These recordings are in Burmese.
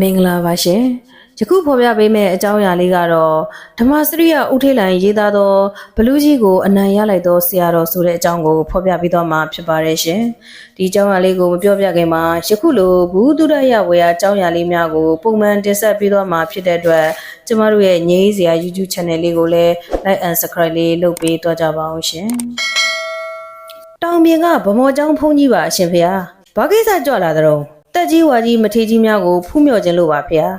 မင်္ဂလာပါရှင်ယခုဖော်ပြပေးမယ့်အကြောင်းအရာလေးကတော့ဓမ္မစရိယဥထေးလိုင်ရေးသားသောဘလူးကြီးကိုအနိုင်ရလိုက်သောဆရာတော်ဆိုတဲ့အကြောင်းကိုဖော်ပြပေးသွားမှာဖြစ်ပါတယ်ရှင်ဒီအကြောင်းအရာလေးကိုမပြောပြခင်မှာယခုလိုဘူးတုဒရဝေယအကြောင်းအရာလေးများကိုပုံမှန်တင်ဆက်ပေးသွားမှာဖြစ်တဲ့အတွက်ကျမတို့ရဲ့ငြိမ်းစရာ YouTube channel လေးကိုလည်း like and subscribe လေးလုပ်ပေးသွားကြပါအောင်ရှင်တောင်ပြင်ကဗမော်ကျောင်းဖုန်းကြီးပါအရှင်ဖေဟာဘာကိစ္စကြွလာသလဲ တက်ကြီးဝါကြီးမထေကြီးများကိုဖူးမြော်ခြင်းလို့ပါဖေဟာ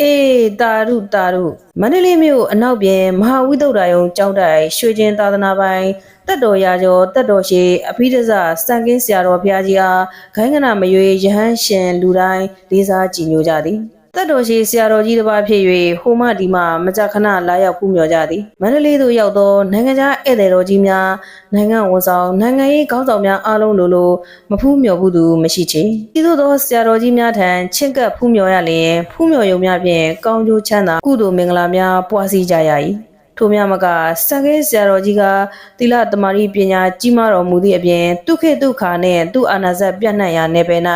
အေးတာရုတာရုမန္တလေးမြို့အနောက်ပြင်မဟာဝိသုဒ္ဓယုံကျောင်းတိုင်ရွှေကျင်သာသနာပိုင်တက်တော်ရာကျော်တက်တော်ရှိအဖိဒဇစံကင်းဆရာတော်ဘုရားကြီးအားခိုင်းကနာမရွေယဟန်ရှင်လူတိုင်းလေးစားကြည်ညိုကြသည် တက်တော်ရှိဆရာတော်ကြီးတစ်ပါးဖြစ်၍ဟိုမဒီမှမကြခဏလာရောက်ပူးမြော်ကြသည်မန္တလေးသို့ရောက်သောနိုင်ငံခြားဧည့်သည်တော်ကြီးများနိုင်ငံဝန်ဆောင်နိုင်ငံရေးခေါင်းဆောင်များအားလုံးလိုလိုမဖူးမြော်ဘူးသူမရှိချေဤသို့သောဆရာတော်ကြီးများထံချင့်ကပ်ဖူးမြော်ရလျင်ဖူးမြော်ယုံများဖြင့်ကောင်းကျိုးချမ်းသာကုသိုလ်မင်္ဂလာများပွားစီကြရ၏ ထို့မြမကစံခဲဆရာတော်ကြီးကသီလသမารိပညာကြီးမားတော်မူသည့်အပြင်ဒုက္ခဒုက္ခနှင့်သူအာနာဇတ်ပြန့်နှံ့ရာနယ်ပယ်၌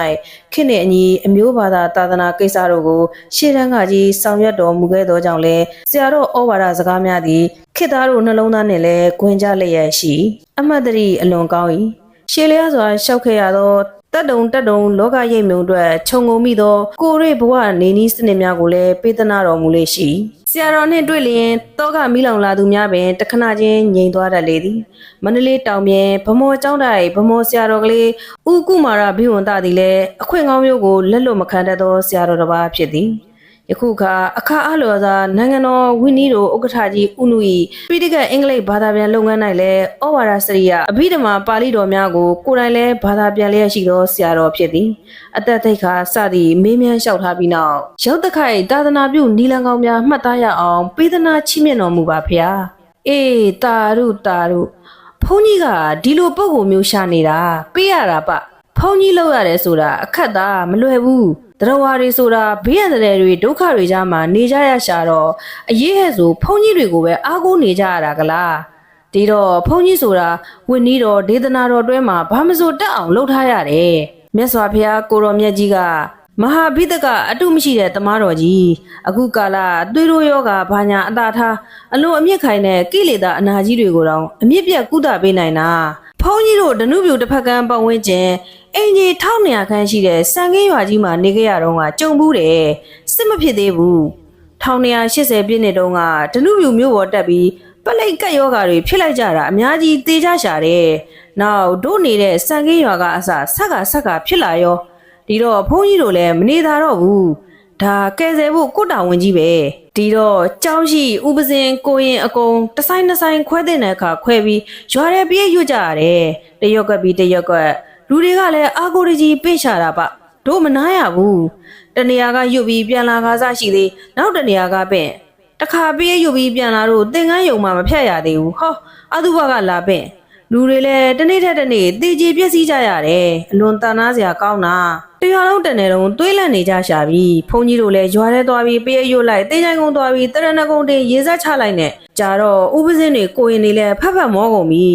ခေတ်နှင့်အညီအမျိုးဘာသာသာသနာကိစ္စတို့ကိုရှေ့တန်းကကြီးဆောင်ရွက်တော်မူခဲ့သောကြောင့်လည်းဆရာတော်ဩဝါဒစကားများသည်ခေတ်သားတို့နှလုံးသားနှင့်လည်းဂွင်ကြလျက်ရှိ အမတ်တရအလွန်ကောင်း၏ရှေးလျားစွာရှောက်ခဲ့ရသော တက်တုံတက်တုံလောကရိပ်မြုံအတွက်ခြုံငုံမိသောကိုရိဘဝနေနီးစနစ်များကိုလည်းပေးသနာတော်မူလေရှိဆရာတော်နှင့်တွေ့လျင်တောကမီးလောင်လာသူများပင်တခဏချင်းငြိမ်သွားတတ်လေသည်မန္တလေးတောင်ပြင်ဗမော်ကျောင်းတိုင်ဗမော်ဆရာတော်ကလေးဥကုမာရဘိဝန္တသည်လည်းအခွင့်ကောင်းမျိုးကိုလက်လွတ်မခံတတ်သောဆရာတော်တစ်ပါးဖြစ်သည် ယခုခါအခါအလော်သာနိုင်ငံတော်ဝင်းနီးတို့ဥက္ကဋ္ဌကြီးဥနုဤပိဋကအင်္ဂလိပ်ဘာသာပြန်လုပ်ငန်း၌လည်းဩဝါဒစရိယအဘိဓမ္မာပါဠိတော်များကိုကိုယ်တိုင်လည်းဘာသာပြန်လျက်ရှိသောဆရာတော်ဖြစ်သည်အသက်သိက္ခာစသည့်မေးမြန်းလျှောက်ထားပြီးနောက်ရောက်တခိုင်သာသနာပြုနီလန်ကောင်းများမှတ်သားရအောင်ပေးသနာချီးမြှင့်တော်မူပါဖျားအေးတာရုတာရုဘုန်းကြီးကဒီလိုပုံကိုမျိုးရှာနေတာပေးရတာပဖုန်းကြီးလောက်ရတယ်ဆိုတာအခက်သားမလွယ်ဘူး တရဝါတွေဆိုတာဘေးရန်တဲ့တွေဒုက္ခတွေကြားမှာနေကြရရှာတော့အရေးဟဲ့ဆိုဖုန်းကြီးတွေကိုပဲအားကိုးနေကြရတာကလားဒီတော့ဖုန်းကြီးဆိုတာဝင်းနီးတော်ဒေသနာတော်တွဲမှာဘာမစိုးတက်အောင်လှုပ်ထားရတယ်မြတ်စွာဘုရားကိုရောမြတ်ကြီးကမဟာဘိဒကအတုမရှိတဲ့တမားတော်ကြီးအခုကာလသွေးရိုးယောဂါဘာညာအတာထားအလွန်အမြင့်ခိုင်တဲ့ကိလေသာအနာကြီးတွေကိုတောင်အမြင့်ပြတ်ကုသပေးနိုင်တာဖုန်းကြီးတို့ဒနုပြူတစ်ဖက်ကန်းပတ်ဝန်းကျင် အင်ကြီး1200ခန်းရှိတဲ့စံကင်းရွာကြီးမှာနေကြရတော့ကကြုံဘူးတယ်စစ်မဖြစ်သေးဘူး1280ပြည့်နှစ်တုန်းကဒနုပြူမျိုးပေါ်တက်ပြီးပလိတ်ကက်ယောဂါတွေဖြစ်လိုက်ကြတာအများကြီးသေကြရှာတယ်နောက်တို့နေတဲ့စံကင်းရွာကအစဆက်ကဆက်ကဖြစ်လာရောဒီတော့ဖုန်းကြီးတို့လည်းမနေသာတော့ဘူးဒါကယ်ဆယ်ဖို့ကိုတာဝန်ကြီးပဲဒီတော့ကြောင်းရှိဥပစင်ကိုရင်အကုန်တစ်ဆိုင်တစ်ဆိုင်ခွဲတဲ့အခါခွဲပြီးရွာထဲပြေးရွတ်ကြရတယ်တရွက်ကပ်ပြီးတရွက်ကပ် လူတွေကလည်းအာကိုရကြီးပိတ်ချတာပတို့မနာရဘူးတနေရာကရွတ်ပြီးပြန်လာကားစားရှိသေးနောက်တနေရာကပင့်တခါပြေးရွတ်ပြီးပြန်လာတော့သင်္ကန်းယုံမှမဖြတ်ရသေးဘူးဟောအတုဘကလာပင့်လူတွေလည်းတစ်နေ့ထက်တစ်နေ့တေကြီးပြည့်စည်ကြရတယ်အလွန်တန်နာစရာကောင်းတာတရွာလုံးတနေတုံသွေးလန့်နေကြရှာပြီဘုန်းကြီးတို့လည်းရွာထဲသွားပြီးပေးရွတ်လိုက်တင်းချိုင်ကုန်းသွားပြီးတရဏဂုံတင်ရေစက်ချလိုက်နဲ့ကြာတော့ဥပစင်းတွေကိုရင်တွေလည်းဖက်ဖက်မောကုန်ပြီ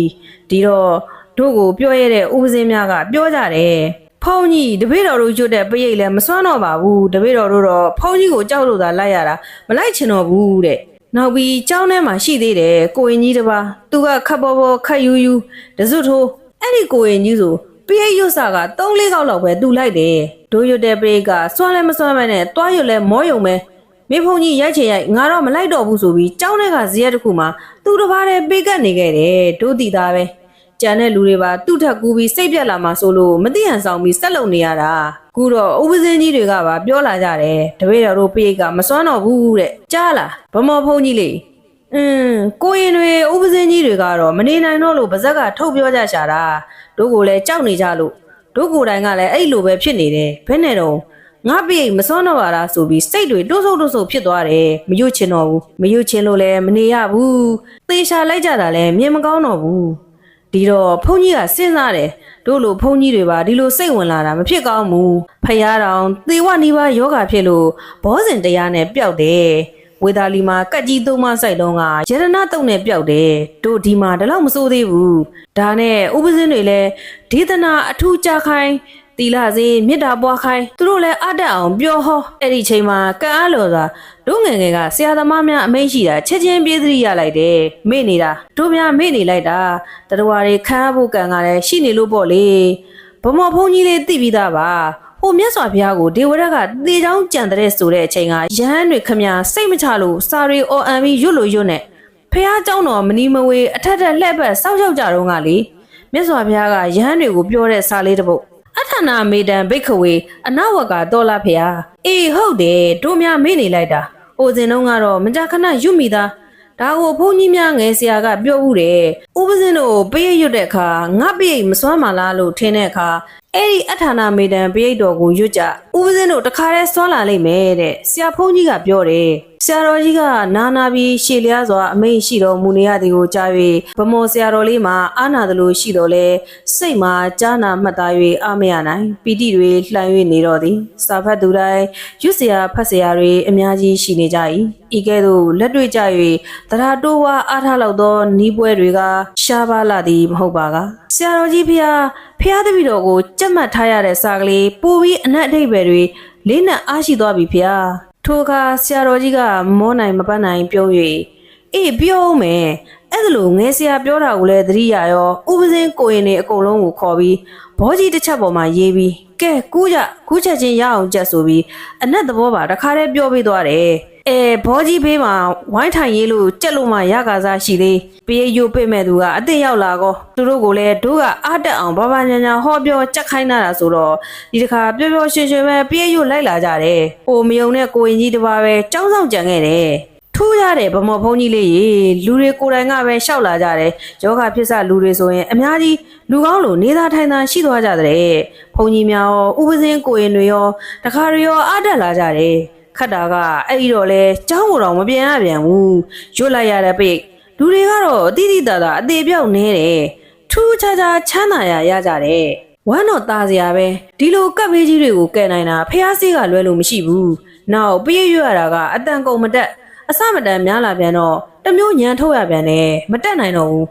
ဒီတော့ တို့ကိုပြောရတဲ့ဥပစင်းများကပြောကြတယ်ဖုန်းကြီးတပည့်တော်တို့ကျွတ်တဲ့ပရိတ်လည်းမစွမ်းတော့ပါဘူးတပည့်တော်တို့တော့ဖုန်းကြီးကိုကြောက်လို့သာလိုက်ရတာမလိုက်ချင်တော့ဘူးတဲ့နောက်ပြီးကျောင်းထဲမှာရှိသေးတယ်ကိုရင်ကြီးတစ်ပါးသူကခပ်ပေါ်ပေါ်ခတ်ယူယူတစွတ်ထိုးအဲ့ဒီကိုရင်ကြီးဆိုပရိတ်ရွတ်စာက3-4ခေါက်လောက်ပဲတူလိုက်တယ်ဒိုးရွတ်တဲ့ပရိတ်ကစွမ်းလဲမစွမ်းမနဲ့တွားရွတ်လဲမောယုံပဲမိဖုန်ကြီးရိုက်ချင်ရိုက်ငါတော့မလိုက်တော့ဘူးဆိုပြီးကြောင်းထဲကဇရက်တစ်ခုမှာသူ့တစ်ပါးတည်းပေးကပ်နေခဲ့တယ်ဒိုးတီသားပဲ ကြံတဲ့လူတွေပါသူ့ထက်ကူပြီးစိတ်ပြက်လာမှဆိုလို့မသိဟန်ဆောင်ပြီးဆက်လုံနေရတာခုတော့ဥပစင်းကြီးတွေကပါပြောလာကြတယ်တပည့်တော်တို့ပရိတ်ကမစွမ်းတော့ဘူးတဲ့ကြားလားဗမော်ဖုန်ကြီးလေးอืมကိုရင်တွေဥပစင်းကြီးတွေကတော့မနေနိုင်တော့လို့ဗဇက်ကထုတ်ပြောကြရှာတာတို့ကိုလည်းကြောက်နေကြလို့တို့ကိုယ်တိုင်ကလည်းအဲ့လိုပဲဖြစ်နေတယ်ဘယ်နဲ့တော့ငါပြေမစွမ်းတော့ပါလားဆိုပြီးစိတ်တွေတိုးဆုပ်တိုးဆုပ်ဖြစ်သွားတယ်မရွတ်ချင်တော့ဘူးမရွတ်ချင်လို့လည်းမနေရဘူးသေချာလိုက်ကြတာလည်းမြင်မကောင်းတော့ဘူး ဒီတော့ဘုန်းကြီးကစဉ်းစားတယ်တို့လိုဘုန်းကြီးတွေပါဒီလိုစိတ်ဝင်လာတာမဖြစ်ကောင်းဘူးဖယားတော်သေဝနိဗ္ဗာန်ယောဂဖြစ်လို့ဘောဇင်တရားနဲ့ပျောက်တယ်ဝေသာလီမှာကက်ကြီးသုံးမဆိုင်တုံးကရတနာတုံနဲ့ပျောက်တယ်တို့ဒီမှာဒါတော့မစိုးသေးဘူးဒါနဲ့ဥပစင်းတွေလည်းဒေသနာအထူးကြခိုင်း တီလာစေမေတ္တာပွားခိုင်းသူတို့လည်းအတက်အောင်ပြောဟောအဲ့ဒီချိန်မှာကံအားလော်စွာတို့ငယ်ငယ်ကဆရာသမားများအမိန့်ရှိတာချက်ချင်းပြေးသတိရလိုက်တယ်မေ့နေတာတို့များမေ့နေလိုက်တာတတဝါတွေခမ်းဖို့ကံကလည်းရှိနေလို့ပေါ့လေဗမော်ဖုန်းကြီးလေးသိပြီးသားပါဟိုမြတ်စွာဘုရားကိုဒေဝရက်ကတေချောင်းကြံတဲ့ဆိုတဲ့အချိန်ကရဟန်းတွေခမညာစိတ်မချလို့စာရီအော်အန်ပြီးရွတ်လို့ရွတ်နဲ့ဖះเจ้าတော်မနီမဝေအထက်ထက်လှည့်ပတ်စောက်ရှောက်ကြတော့ကလေမြတ်စွာဘုရားကရဟန်းတွေကိုပြောတဲ့စာလေးတစ်ပုဒ် အထနာမေတံဘိက္ခဝေအနဝကတော်လာဖះအေးဟုတ်တယ်တို့များမေ့နေလိုက်တာဟိုစဉ်တုန်းကတော့မကြခဏရွတ်မိသားဒါကိုဘုန်းကြီးများငယ်ဆရာကပြောဦးတယ်ဥပဇင်းတို့ပရိတ်ရွတ်တဲ့အခါငါပရိတ်မစွမ်းပါလားလို့ထင်တဲ့အခါအဲ့ဒီအထာနာမေတံပရိတ်တော်ကိုရွတ်ကြဥပဇင်းတို့တခါတည်းစွမ်းလာလိမ့်မယ်တဲ့ဆရာဘုန်းကြီးကပြောတယ် ဆရာတော်ကြီးကနာနာပြီးရှေ့လျားစွာအမိန့်ရှိတော်မူနေရသည်ကိုကြား၍ဗမောဆရာတော်လေးမှာအာနာသလိုရှိတော်လဲစိတ်မှာကြားနာမှတ်သား၍အာမရနိုင်ပီတိတွေလှန်၍နေတော်သည်စာဖတ်သူတိုင်းရွတ်ဆရာဖတ်ဆရာတွေအများကြီးရှိနေကြ၏ဤကဲ့သို့လက်တွေ့ကြ၍တရားတိုးဝါအားထားလောက်သောနီးပွဲတွေကရှားပါလာသည်မဟုတ်ပါကဆရာတော်ကြီးဖျားဖျားတပည့်တော်ကိုကြက်မှတ်ထားရတဲ့စာကလေးပိုပြီးအနက်အဓိပ္ပာယ်တွေလေးနက်အားရှိသွားပြီဖျား ထိုအခါဆရာတော်ကြီးကမောနိုင်မပတ်နိုင်ပြုံး၍အေးပြောဦးမယ်အဲ့ဒါလိုငယ်ဆရာပြောတာကိုလည်းသတိရရောဥပစင်းကိုရင်တွေအကုန်လုံးကိုခေါ်ပြီးဘောကြီးတစ်ချက်ပေါ်မှာရေးပြီးကဲကူးကြကူးချက်ချင်းရအောင်ကြက်ဆိုပြီးအနက်သဘောပါတခါတည်းပြောပေးသွားတယ် အဲဘောကြီးဘေးမှာဝိုင်းထိုင်ရေးလို့ကြက်လို့မှရကားစားရှိသေးပေးရုပ်ပိမဲ့သူကအစ်စ်ရောက်လာကောသူတို့ကိုလည်းတို့ကအားတက်အောင်ဘာဘာညာညာဟောပြောကြက်ခိုင်းတာဆိုတော့ဒီတစ်ခါပျော်ပျော်ရွှင်ရွှင်ပဲပေးရုပ်လိုက်လာကြတယ်ဟိုမယုံတဲ့ကိုရင်ကြီးတစ်ပါးပဲចောင်းဆောင်ကြံခဲ့တယ်ထူးရတဲ့ဗမော်ဖုံးကြီးလေးရေလူတွေကိုယ်တိုင်ကပဲရှောက်လာကြတယ်ယောဂဖြစ်စလူတွေဆိုရင်အများကြီးလူကောင်းလို့နေသားထိုင်သာရှိသွားကြတဲ့ဖုံကြီးများရောဥပစင်းကိုရင်တွေရောတခါတွေရောအားတက်လာကြတယ် ခတ်တာကအဲ့ဒီတော့လဲကျောင်းကိုတော့မပြန်ရပြန်ဘူးရွတ်လိုက်ရတဲ့ပိတ်လူတွေကတော့အတိအကျတာအသေးပြောက်နေတယ်ထူးခြားခြားချမ်းသာရရကြတယ်ဝမ်းတော်သားစရာပဲဒီလိုကပ်ဘေးကြီးတွေကိုကဲနိုင်တာဖះဆေးကလွဲလို့မရှိဘူးနောက်ပြည့်ရွရတာကအတန်ကုန်မတက်အစမတန်များလာပြန်တော့တမျိုးညံထုတ်ရပြန်တယ်မတက်နိုင်တော့ဘူး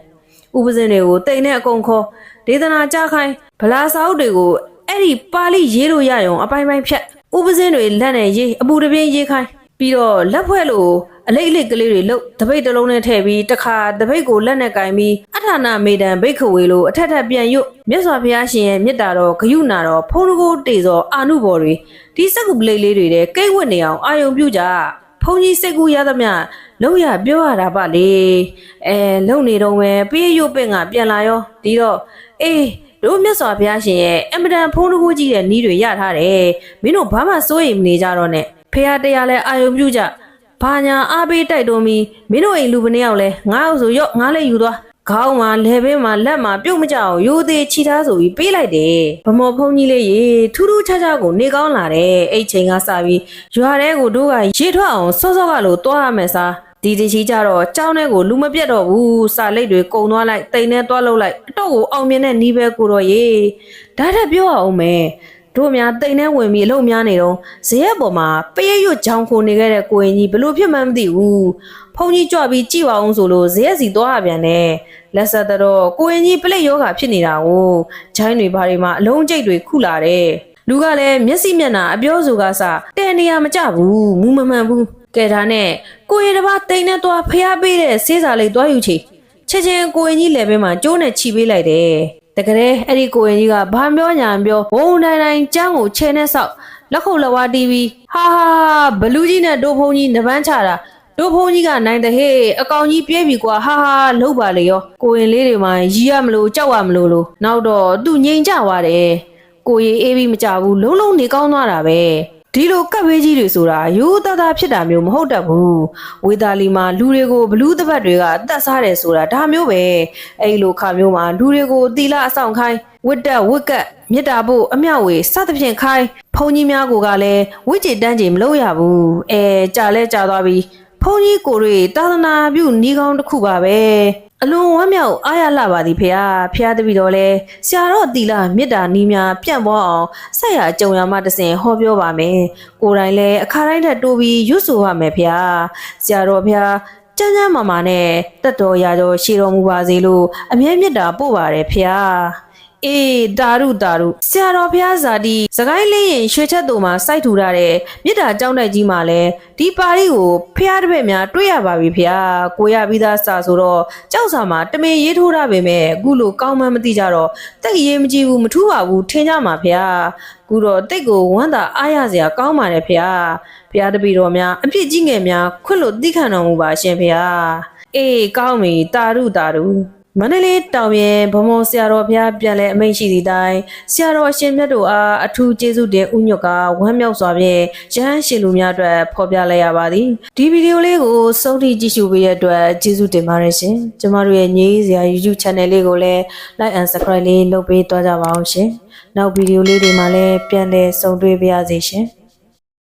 ဥပဇင်းတွေကိုတိတ်နဲ့အကုန်ခေါ်ဒေသနာကြားခိုင်းဗလာစာအုပ်တွေကိုအဲ့ဒီပါဠိရေးလို့ရရုံအပိုင်းပိုင်းဖြတ် ဥပဇင်းတွေလက်နဲ့ရေးအပူတပြင်းရေးခိုင်းပြီးတော့လက်ဖွဲ့လို့အလိတ်အလိတ်ကလေးတွေလှုပ်တပိတ်တစ်လုံးနဲ့ထည့်ပြီးတစ်ခါတပိတ်ကိုလက်နဲ့ကင်ပြီးအထာနာမေတံဘိတ်ခဝေလို့အထက်ထက်ပြန်ရွတ်မြတ်စွာဘုရားရှင်ရဲ့မေတ္တာတော်ဂယုဏတော်ဖုံးတကိုးတေသောအာနုဘော်တွေဒီစက်ကူပလိတ်လေးတွေတဲ့ကိတ်ဝတ်နေအောင်အာယုံပြုကြဖုန်ကြီးစိတ်ကူရသမျှလုံးရပြောရတာပါလေအဲလုံနေတော့ပဲပေးရုပ်ပင့်ကပြန်လာရောဒီတော့အေး တို့မြတ်စွာဘုရားရှင်ရဲ့အမတန်ဖုံးတကူကြီးတဲ့နီးတွေရထားတယ်မင်းတို့ဘာမှစိုးရိမ်မနေကြတော့နဲ့ဖေဟာတရားလဲအာယုံပြုကြဘာညာအားပေးတိုက်တွန်းပြီးမင်းတို့အိမ်လူပနေရောက်လဲငါ့အောင်ဆိုရော့ငါလည်းယူသွားခေါင်းမှာလဲဘဲမှာလက်မှာပြုတ်မကြအောင်ရိုးသေးချီထားဆိုပြီးပေးလိုက်တယ်ဗမော်ဖုန်းကြီးလေးရေထူးထူးခြားခြားကိုနေကောင်းလာတယ်အဲ့ချိန်ကစပြီးရွာထဲကိုတို့ကရေထွက်အောင်စောစောကလို့တွားရမယ်စား ဒီဒီချီကြတော့ကြောင်းထဲကိုလူမပြတ်တော့ဘူးစာလိတ်တွေကုံသွားလိုက်တိမ်ထဲတွားလောက်လိုက်အတော့ကိုအောင်မြင်တဲ့နီးပဲကိုတော့ရေဒါထက်ပြောအောင်မယ်တို့များတိမ်ထဲဝင်ပြီးအလုပ်များနေတော့ဇရက်ပေါ်မှာပရိတ်ရွတ်ချောင်းခိုနေခဲ့တဲ့ကိုရင်ကြီးဘလို့ဖြစ်မှန်းမသိဘူးဖုန်ကြီးကြွပြီးကြည့်ပါအောင်ဆိုလို့ဇရက်စီသွားရပြန်တယ်လက်ဆက်တော့ကိုရင်ကြီးပလိတ်ယောဂဖြစ်နေတာကိုဂျိုင်းတွေဘာတွေမှာအလုံးကျိတ်တွေခုလာတယ်လူကလည်းမျက်စိမျက်နှာအပြောဆိုကစတဲ့နေရာမကြဘူးမူမမှန်ဘူး ကဲဒါနဲ့ကိုရင်တစ်ပါးတိမ်နဲ့သွားဖျားပေးတဲ့ဆေးစာလေးသွားယူချေချက်ချင်းကိုရင်ကြီးလည်းပဲမှာကျိုးနဲ့ခြိပေးလိုက်တယ်တကယ်အဲ့ဒီကိုရင်ကြီးကဘာပြောညာပြောဘုံတိုင်းတိုင်းကျန်းကိုချဲနဲ့ဆောက်လက်ခုပ်လက်ဝါးတီးပြီးဟာဟာဘလူးကြီးနဲ့ဒိုးဖုံးကြီးနပန်းချတာတို့ဖုန်းကြီးကနိုင်တဲ့ဟေးအကောင်ကြီးပြေးပြီကွာဟာဟာလှုပ်ပါလေရောကိုရင်လေးတွေမှာရီးရမလို့ကြောက်ရမလို့လို့နောက်တော့သူငြိမ်ကြသွားတယ်ကိုရီအေးပြီးမကြဘူးလုံးလုံးနေကောင်းသွားတာပဲ ဒီလိုကပ်ဘေးကြီးတွေဆိုတာရိုးသားသားဖြစ်တာမျိုးမဟုတ်တတ်ဘူးဝေသာလီမှာလူတွေကိုဘလူးတပတ်တွေကအသက်စားတယ်ဆိုတာဒါမျိုးပဲအဲ့လိုခါမျိုးမှာလူတွေကိုတီလာအဆောင်ခိုင်းဝစ်တက်ဝစ်ကတ်မြစ်တာဖို့အမြောက်ဝေစသဖြင့်ခိုင်းဖုန်ကြီးများကိုကလည်းဝစ်ကြည်တန်းကြည်မလုပ်ရဘူးအဲကြာလဲကြာသွားပြီဖုန်ကြီးကိုတွေတာသနာပြုနီးကောင်းတစ်ခုပါပဲ အလွန်ဝမ်းမြောက်အားရလှပါသည်ဖေဟာဖះတပည့်တော်လဲဆရာတော်တီလာမေတ္တာနီးများပြန့်ပွားအောင်ဆက်ရကြုံရမှတဆင်ဟောပြောပါမယ်ကိုယ်တိုင်လဲအခါတိုင်းထက်တိုးပြီးရွတ်ဆိုပါမယ်ဖေဟာဆရာတော်ဖေဟာကျန်းကျန်းမာမာနဲ့တက်တော်ရာတော်ရှေတော်မူပါစေလို့အမြဲမေတ္တာပို့ပါတယ်ဖေဟာ အေးတာရုတာရုဆရာတော်ဘုရားဇာတိစကိုင်းလင်းရင်ရွှေချက်တုံမှာစိုက်ထူထားတဲ့မြစ်တာကျောင်းတိုက်ကြီးမှာလဲဒီပါရီကိုဖះတစ်ပည့်များတွေ့ရပါပြီဖေ။ကိုရပြီးသားစာဆိုတော့ကြောက်စာမှာတမင်ရေးထိုးထားပေမဲ့အခုလိုကောင်းမှန်းမသိကြတော့တိတ်ရေးမကြည့်ဘူးမထူးပါဘူးထင်ကြမှာဖေ။အခုတော့တိတ်ကိုဝမ်းသာအားရစရာကောင်းပါတယ်ဖေ။ဖះတပည့်တော်များအပြစ်ကြီးငယ်များခွင့်လို့သိခံတော်မူပါရှင်ဖေ။အေးကောင်းပြီတာရုတာရု မန္တလေးတောင်ပြင်ဘုံဘုံဆရာတော်ဘုရားပြန်လဲအမိန့်ရှိသည့်တိုင်ဆရာတော်အရှင်မြတ်တို့အားအထူးကျေးဇူးတင်ဥညွတ်ကဝမ်းမြောက်စွာဖြင့်ရဟန်းရှင်လူများအတွက်ဖော်ပြလိုက်ရပါသည်ဒီဗီဒီယိုလေးကိုစုံထိကြည့်ရှုပေးတဲ့အတွက်ကျေးဇူးတင်ပါတယ်ရှင်ကျမတို့ရဲ့ညီးစရာ YouTube channel လေးကိုလည်း like and subscribe လေးလုပ်ပေးသွားကြပါအောင်ရှင်နောက်ဗီဒီယိုလေးတွေမှာလည်းပြန်လည်ဆုံတွေ့ပါရစေရှင်